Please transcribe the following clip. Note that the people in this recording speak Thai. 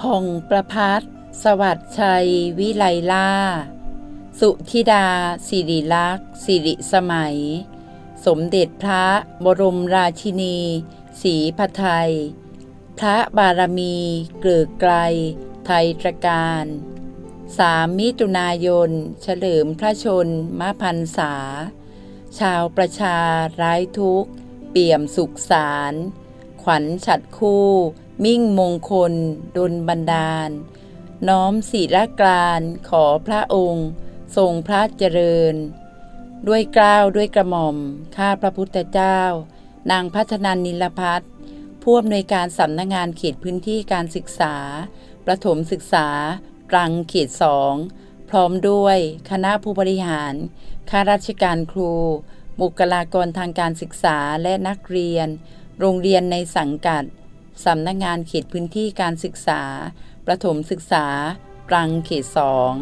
ผ่องประพัฒน์สวัสดิ์ชัย วิไลล่า สุธิดา สิริลักษ์ สิริสมัย สมเด็จพระบรมราชินีศรีพไทย พระบารมีเกลือกไกล ไทยตรการสามมิถุนายน เฉลิมพระชนมพรรษา ชาวประชาร้ายทุกข์ เปี่ยมสุขสาร ขวัญฉัดคู่ มิ่งมงคล ดลบันดาล น้อมศิรกรานขอพระองค์ ทรงพระเจริญ ด้วยกล้าวด้วยกระหม่อม ข้าพระพุทธเจ้า นางพัฒนันนิลพัฒผู้อำนวยการสำนักงานเขตพื้นที่การศึกษา ประถมศึกษาตรังเขตสองพร้อมด้วยคณะผู้บริหาร ข้าราชการครู บุคลากรทางการศึกษาและนักเรียน โรงเรียนในสังกัด สำนักงานเขตพื้นที่การศึกษา ประถมศึกษา ปรังเขตสอง